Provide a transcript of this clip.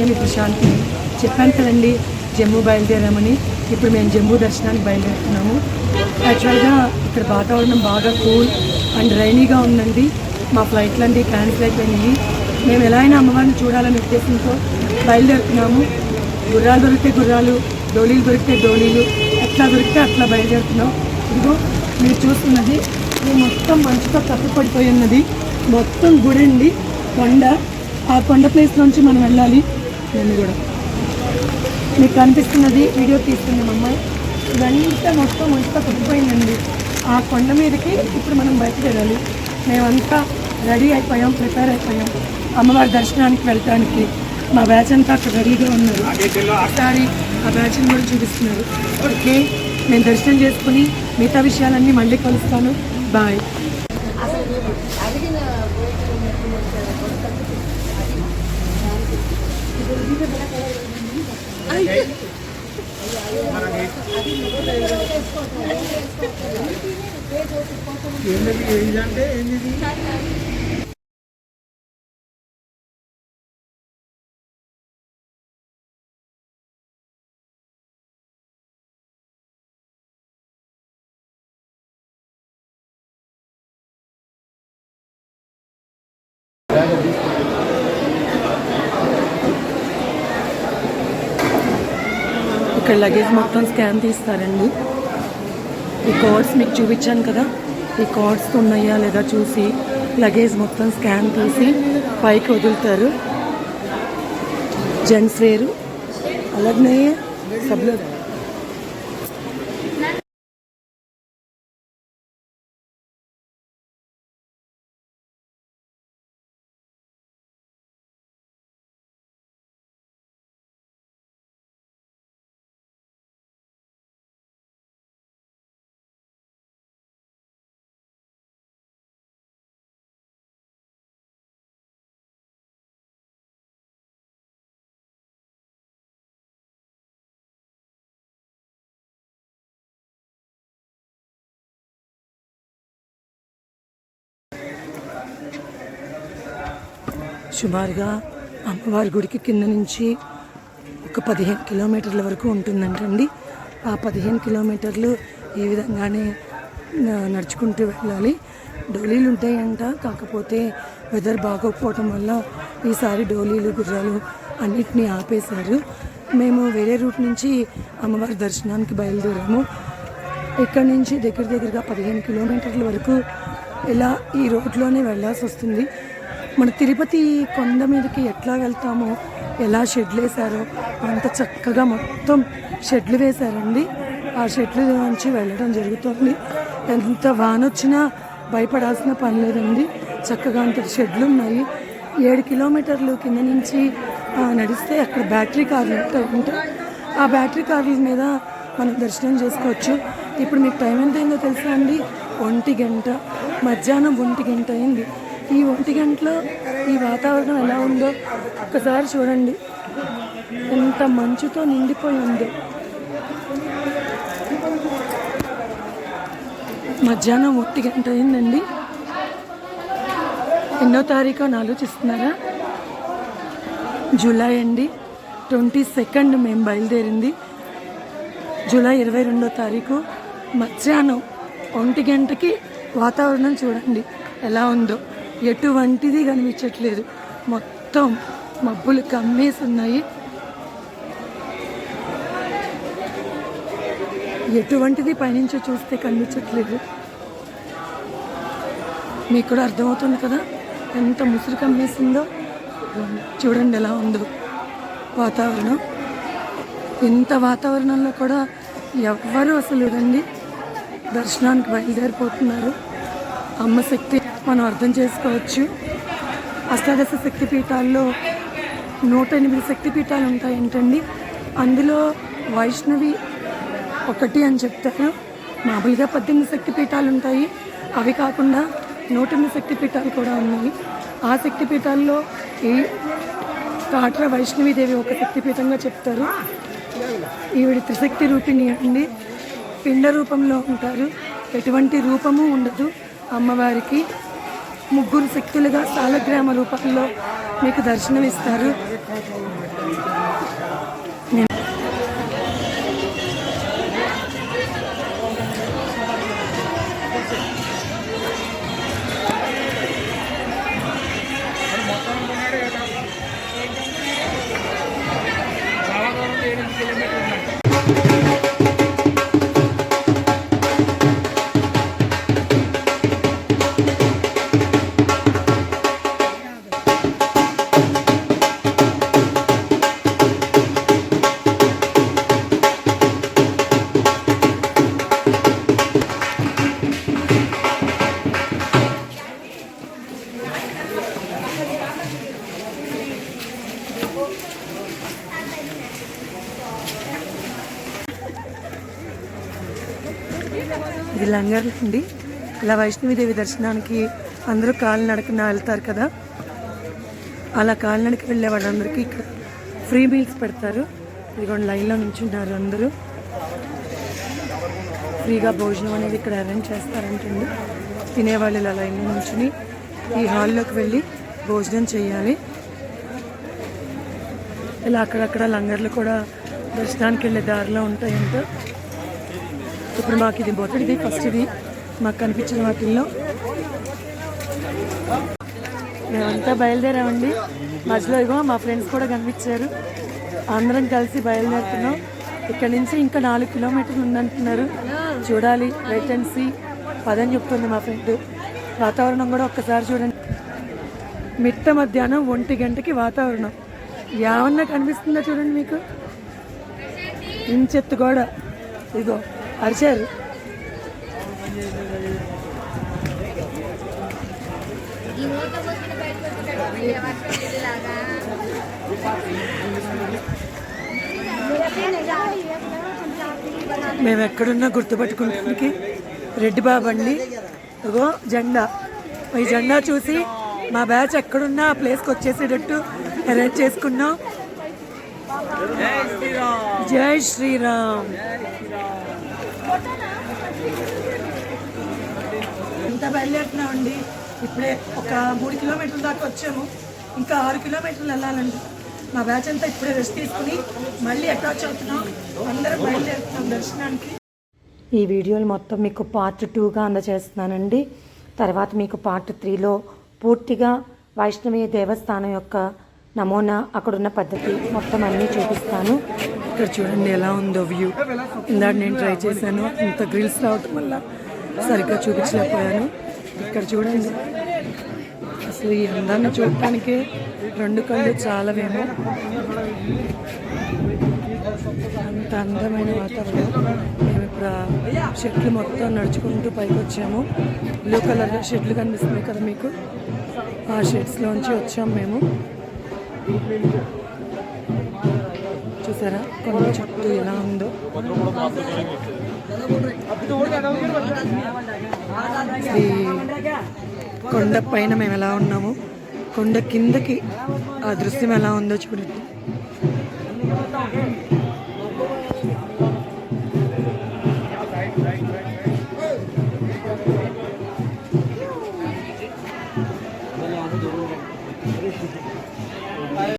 నేను ప్రశాంతి చెప్పాను కదండి జమ్మూ బయలుదేరామని. ఇప్పుడు మేము జమ్మూ దర్శనానికి బయలుదేరుతున్నాము. యాక్చువల్గా ఇక్కడ వాతావరణం బాగా కూల్ అండ్ రైనీగా ఉందండి. మా ఫ్లైట్లన్నీ క్యాన్సిల్ అయిపోయినాయి మేము ఎలా అయినా అమ్మవారిని చూడాలనే ఉద్దేశంతో బయలుదేరుతున్నాము. గుర్రాలు దొరికితే గుర్రాలు డోలీలు దొరికితే డోలీలు ఎట్లా దొరికితే అట్లా బయలుదేరుతున్నాం. ఇదిగో మీరు చూస్తున్నది ఇది మొత్తం మంచుతో కప్పపడిపోయి ఉన్నది. మొత్తం గుడి అండి కొండ. ఆ కొండ ప్లేస్ నుంచి మనం వెళ్ళాలి. నేను కూడా. మీకు కనిపిస్తున్నది వీడియో తీస్తుంది మా అమ్మాయి. ఇదంతా మొత్తం మంచుతో కప్పిపోయిందండి ఆ కొండ మీదకి ఇప్పుడు మనం బయటకు వెళ్ళాలి. మేమంతా రెడీ అయిపోయాం ప్రిపేర్ అయిపోయాం. అమ్మవారి దర్శనానికి వెళ్ళటానికి. మా బ్యాచ్ అంతా అక్కడ రెడీగా ఉన్నారు. ఒకసారి ఆ బ్యాచ్ని కూడా చూపిస్తున్నారు. ఓకే నేను దర్శనం చేసుకుని మిగతా విషయాలన్నీ మళ్ళీ కలుస్తాను. బాయ్. ఏంటది ఏంటంటే ఏంటిది Thank you. ఇక్కడ లగేజ్ మొత్తం స్కాన్ తీస్తారండి. ఈ కార్డ్స్ మీకు చూపించాను కదా. ఈ కార్డ్స్ ఉన్నాయా లేదా చూసి లగేజ్ మొత్తం స్కాన్ తీసి పైకి వదులుతారు. జెంట్స్ వేరు. అలాగనే సబ్లో సుమారుగా అమ్మవారి గుడికి కింద నుంచి ఒక పదిహేను కిలోమీటర్ల వరకు ఉంటుందంటండి. ఆ పదిహేను కిలోమీటర్లు ఈ విధంగానే నడుచుకుంటూ వెళ్ళాలి. డోలీలు ఉంటాయంట. కాకపోతే వెదర్ బాగోకపోవటం వల్ల ఈసారి డోలీలు గుర్రాలు అన్నిటినీ ఆపేశారు. మేము వేరే రూట్ నుంచి అమ్మవారి దర్శనానికి బయలుదేరాము. ఇక్కడ నుంచి దగ్గర దగ్గరగా పదిహేను కిలోమీటర్ల వరకు ఇలా ఈ రోడ్లోనే వెళ్ళాల్సి వస్తుంది మన తిరుపతి కొండ మీదకి ఎట్లా వెళ్తామో ఎలా షెడ్లు వేశారో అంత చక్కగా మొత్తం షెడ్లు వేశారండి. ఆ షెడ్లు నుంచి వెళ్ళడం జరుగుతుంది. ఎంత వాన వచ్చినా భయపడాల్సిన పని లేదండి. చక్కగా అంత షెడ్లు ఉన్నాయి. ఏడు కిలోమీటర్లు కింద నుంచి నడిస్తే అక్కడ బ్యాటరీ కార్లు ఉంటాయి ఆ బ్యాటరీ కార్ల మీద మనం దర్శనం చేసుకోవచ్చు. ఇప్పుడు మీకు టైం ఎంత అయిందో తెలుసా అండి? ఒంటి గంట. మధ్యాహ్నం ఒంటి గంట అయింది. ఈ ఒంటి గంటలో ఈ వాతావరణం ఎలా ఉందో ఒక్కసారి చూడండి. ఎంత మంచుతో నిండిపోయి ఉందో. మధ్యాహ్నం ఒంటి గంట అయిందండి. ఎన్నో తారీఖు అని ఆలోచిస్తున్నారా? జూలై అండి. ట్వంటీ సెకండ్ మేము బయలుదేరింది. జూలై ఇరవై రెండో తారీఖు మధ్యాహ్నం ఒంటి గంటకి వాతావరణం చూడండి ఎలా ఉందో. ఎటువంటిది కనిపించట్లేదు. మొత్తం మబ్బులు కమ్మేసి ఉన్నాయి ఎటువంటిది పైనుంచి చూస్తే కనిపించట్లేదు. మీకు కూడా అర్థమవుతుంది కదా? ఎంత ముసురు కమ్మేసిందో. చూడండి ఎలా ఉందో వాతావరణం. ఇంత వాతావరణంలో కూడా ఎవ్వరూ అసలు రండి దర్శనానికి బయలుదేరిపోతున్నారు. అమ్మ శక్తి మనం అర్థం చేసుకోవచ్చు. అష్టాదశ శక్తిపీఠాల్లో నూట ఎనిమిది శక్తిపీఠాలు ఉంటాయంటండి. ఉంటాయి ఏంటండి అందులో వైష్ణవి ఒకటి అని చెప్తారు. మామూలుగా పద్దెనిమిది శక్తిపీఠాలు ఉంటాయి. అవి కాకుండా నూట ఎనిమిది శక్తిపీఠాలు కూడా ఉన్నాయి. ఆ శక్తి పీఠాల్లో ఈ తాట్ర వైష్ణవీదేవి ఒక శక్తిపీఠంగా చెప్తారు. ఈవిడ త్రిశక్తి రూపిణి అండి. పిండ రూపంలో ఉంటారు. ఎటువంటి రూపము ఉండదు అమ్మవారికి. ముగ్గురు శక్తులుగా సాలగ్రామ రూపంలో మీకు దర్శనం ఇది లంగర్లు అండి. ఇలా వైష్ణవిదేవి దర్శనానికి అందరూ కాలినడకన వెళ్తారు కదా. అలా కాలినడక వెళ్ళే వాళ్ళందరికీ ఇక్కడ ఫ్రీ మీల్స్ పెడతారు. ఇదిగోండి లైన్లో నించున్నారు అందరూ. ఫ్రీగా భోజనం అనేది ఇక్కడ అరేంజ్ చేస్తారంటండి. తినేవాళ్ళు ఇలా లైన్లో నుంచుని ఈ హాల్లోకి వెళ్ళి భోజనం చేయాలి. ఇలా అక్కడక్కడ లంగర్లు కూడా దర్శనానికి వెళ్ళే దారిలో ఉంటాయంట. ఇప్పుడు మాకు ఇది మొదటిది ఫస్ట్ ఇది మాకు కనిపించిన వాటిల్లో. మేమంతా బయలుదేరామండి. మధ్యలో ఇగో మా ఫ్రెండ్స్ కూడా కనిపించారు. అందరం కలిసి బయలుదేరుతున్నాం. ఇక్కడ నుంచి ఇంకా నాలుగు కిలోమీటర్లు ఉందంటున్నారు. చూడాలి వెయిట్ అండ్ సీ పదని చెప్తుంది మా ఫ్రెండ్. వాతావరణం కూడా ఒక్కసారి చూడండి. మిట్ట మధ్యాహ్నం ఒంటి గంటకి వాతావరణం. ఏమన్నా కనిపిస్తుందా చూడండి మీకు? ఇంచెత్తు కూడా ఇదిగో అరిచారు. మేము ఎక్కడున్నా గుర్తుపట్టుకుంటానికి రెడ్డి బాబు అండి. ఇగో జెండా. ఈ జెండా చూసి మా బ్యాచ్ ఎక్కడున్నా ఆ ప్లేస్కి వచ్చేసేటట్టు అరేంజ్ చేసుకున్నాం. జై శ్రీరామ్. ఎంత బయలుదేరుతున్నామండి. ఇప్పుడే ఒక మూడు కిలోమీటర్ల దాకా వచ్చాము. ఇంకా ఆరు కిలోమీటర్లు వెళ్ళాలండి. మా బ్యాచ్ అంతా ఇప్పుడే రెస్ట్ తీసుకుని మళ్ళీ అటాచ్ అవుతున్నాం. అందరం బయలుదేరుతున్నాం దర్శనానికి. ఈ వీడియోలు మొత్తం మీకు పార్ట్ టూగా అందజేస్తున్నానండి తర్వాత మీకు పార్ట్ త్రీలో పూర్తిగా వైష్ణవి దేవస్థానం యొక్క నమూనా అక్కడున్న పద్ధతి మొత్తం అన్నీ చూపిస్తాను. ఇక్కడ చూడండి ఎలా ఉందో వ్యూ. ఇందాక నేను ట్రై చేశాను. ఇంత గ్రిల్స్ రావటం వల్ల సరిగ్గా చూపించలేకపోయాను. ఇక్కడ చూడండి. అసలు ఈ అందాన్ని చూడటానికే రెండు కళ్ళు చాలవేమో. అంత అందమైన వాతావరణం. మేము ఇప్పుడు షెడ్లు మొత్తం నడుచుకుంటూ పైకి వచ్చాము. బ్లూ కలర్ షెడ్లు కనిపిస్తున్నాయి కదా మీకు. ఆ షెడ్స్లోంచి వచ్చాము మేము. చూసారా? కొండ చుట్టూ ఎలా ఉందో. ఈ కొండ పైన మేము ఎలా ఉన్నాము? కొండ కిందకి ఆ దృశ్యం ఎలా ఉందో చూడండి.